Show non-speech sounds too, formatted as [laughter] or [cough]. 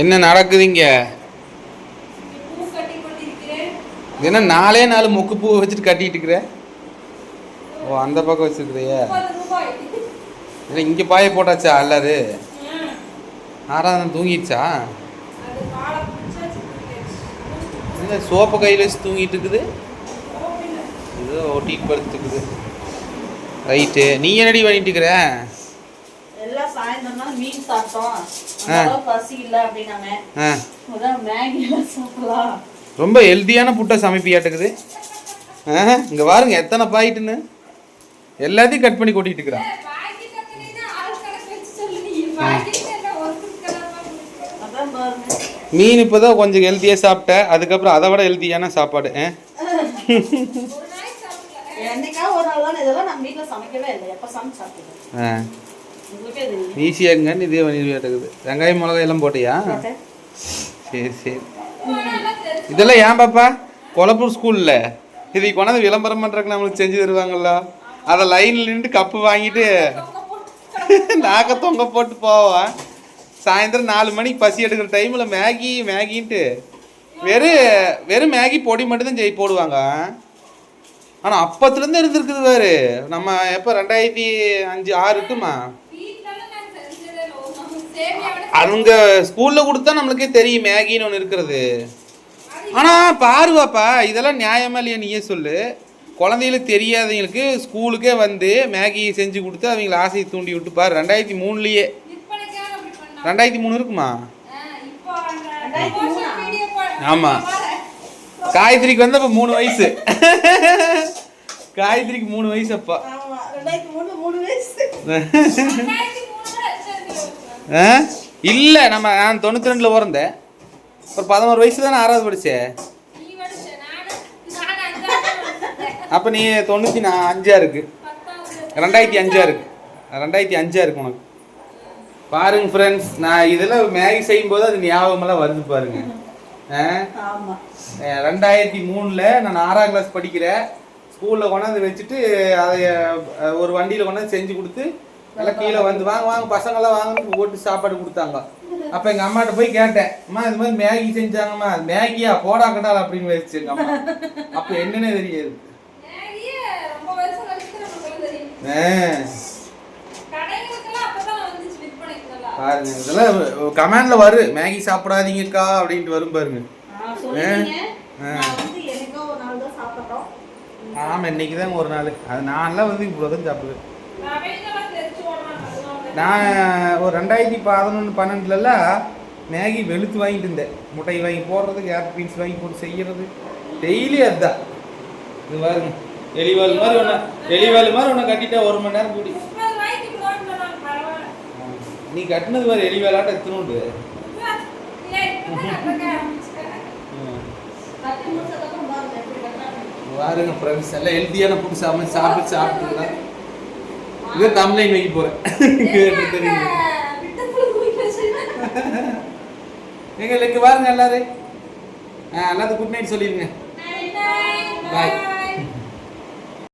என்ன நடக்குதுங்க? என்ன நாலே நாலு முக்கு பூ வச்சுட்டு கட்டிட்டு இருக்கிற? ஓ அந்த பக்கம் வச்சிருக்கிறிய. இல்லை இங்கே பாய போட்டாச்சா அல்லாது? ஆறாவது தூங்கிடுச்சா? இல்லை சோப்பு கையில் வச்சு தூங்கிட்டு இருக்குது? கோவில்ல. ஒட்டிட்டு படுத்துக்குது. ரைட்டு. நீ என்னடி பண்ணிட்டு இருக்கிற? மீன் சாப்பிட்டோம். பசி இல்ல அப்படின்னாங்க. எல்லாம் சாப்பிடலாம். ரொம்ப ஹெல்த்தியான புட்டை சமைப்பியாட்டுக்குது. இங்கே பாருங்க எத்தனை பாயிட்டுன்னு எல்லாத்தையும் கட் பண்ணி கொட்டிட்டு இருக்கிறான் மீன் இப்போ தான் கொஞ்சம் ஹெல்த்தியாக சாப்பிட்டேன். அதுக்கப்புறம் அதை விட ஹெல்த்தியான சாப்பாடு ஆ. ஈஸியாக இருக்குங்கன்னு இதே பண்ணிட்டுக்குது வெங்காயம் மிளகாய் எல்லாம் போட்டியா. சரி சரி. இதெல்லாம் ஏன் பாப்பா? கொலப்பூர் ஸ்கூலில். இதை கொண்டாந்து விளம்பரம் பண்ணுறதுக்கு நம்மளுக்கு செஞ்சு தருவாங்கல்ல. அதை லைனில் நின்று கப்பு வாங்கிட்டு நாக்க தொங்க போட்டு போவான் சாயந்தரம் நாலு மணிக்கு பசி எடுக்கிற டைமில் மேகி மேகின்ட்டு வெறும் வெறும் மேகி பொடி மட்டும்தான் ஜெய் போடுவாங்க. ஆனால் அப்பத்துலேருந்து இருந்திருக்குது வேறு நம்ம எப்போ ரெண்டாயிரத்தி அஞ்சு ஆறு இருக்குமா வீட்லலாம் நான் செஞ்சதே இல்லை. ஒரு நாள் சேமியாவோட அவங்க ஸ்கூலில் கொடுத்தா நம்மளுக்கே தெரியும் மேகின்னு ஒன்று இருக்கிறது ஆனால் பாருவாப்பா இதெல்லாம் நியாயமா இல்லையா நீயே சொல்லு குழந்தைகளுக்கு தெரியாதவங்களுக்கு ஸ்கூலுக்கே வந்து மேகி செஞ்சு கொடுத்து அவங்கள ஆசையை தூண்டி விட்டு பாரு ரெண்டாயிரத்தி மூணுலேயே. ரெண்டாயிரத்தி மூணு இருக்குமா ஆ, இப்போ அந்த ரெண்டாயிரத்தி promotion மூணா? video போ- ஆமா. பாரு. காயத்ரிக்கு வந்து அப்போ மூணு வயசு காயத்ரிக்கு மூணு வயசு அப்பா [laughs] ஆமா ரெண்டாயிரத்தி மூணு மூணு வயசு ரெண்டாயிரத்தி மூணுல வச்சிருந்தீங்க. ஆ? இல்லை நம்ம நான் தொண்ணூற்றி ரெண்டில் பிறந்தேன் ஒரு பதினோரு வயசு தானே ஆறாவது படிச்ச. அப்போ நீ தொண்ணூற்றி நான் அஞ்சா இருக்கு. ரெண்டாயிரத்தி அஞ்சா இருக்கு. ரெண்டாயிரத்தி அஞ்சா இருக்கு உனக்கு. பாருங்க ஃப்ரெண்ட்ஸ் நான் இதெல்லாம் மேகி செய்யும்போது அது ஞாபகமெல்லாம் வருது பாருங்க. ரெண்டாயிரத்தி மூணில் நான் ஆறாம் கிளாஸ் படிக்கிறேன். ஸ்கூலில் கொண்டாந்து வச்சுட்டு அதை ஒரு வண்டியில் கொண்டாந்து செஞ்சு கொடுத்து எல்லாம் கீழே வந்து வாங்க வாங்க பசங்களாம் வாங்கன்னு ஓட்டு சாப்பாடு கொடுத்தாங்க. அப்போ எங்கள் அம்மாட்ட போய் கேட்டேன் அம்மா இது மாதிரி மேகி செஞ்சாங்கம்மா அது மேகியா போடா கட்டால் அப்படின்னு வச்சு எங்கள் அம்மா. அப்போ என்னன்னே தெரியாது. பாருங்க இதெல்லாம் கமெண்ட்ல வரும் மேகி சாப்பிடாதீங்கக்கா அப்படின்ட்டு வரும் பாருங்க. ஆ, சொல்லுங்க. ஆ. நான் வந்து எனக்கோ ஒரு நாள் தான் சாப்பிட்டோம் ஆமாம் இன்னைக்கு தான் ஒரு நாள். அது நான்லாம் வந்து இவ்வளோ தான் சாப்பிடுவேன் நான் ஒரு ரெண்டாயிரத்தி பதினொன்று பன்னெண்டுலலாம் மேகி வெளுத்து வாங்கிட்டு இருந்தேன். முட்டை வாங்கி போடுறது கேரட் பீன்ஸ் வாங்கி போட்டு செய்யறது. டெய்லி அதுதான். இது பாருங்க. எலிவால் மாதிரி ஒன்று எலிவால் மாதிரி ஒன்று கட்டிட்டா ஒரு மணி நேரம் கூடி. நீ கட்டினது மாதிரி எலிவாலாட்ட முடிச்சதுக்கப்புறம் பாருங்க ஃப்ரெண்ட்ஸ் எல்லாம் ஹெல்த்தியான ஃபுட் சாப்பிட்டு சாப்பிட்டு சாப்பிட்டு. இது தம்லைன் வைக்க போகிறேன் போய். எங்களுக்கு பாருங்க எல்லாரும். ஆ எல்லாத்துக்கும் குட் நைட் சொல்லிடுங்க bye.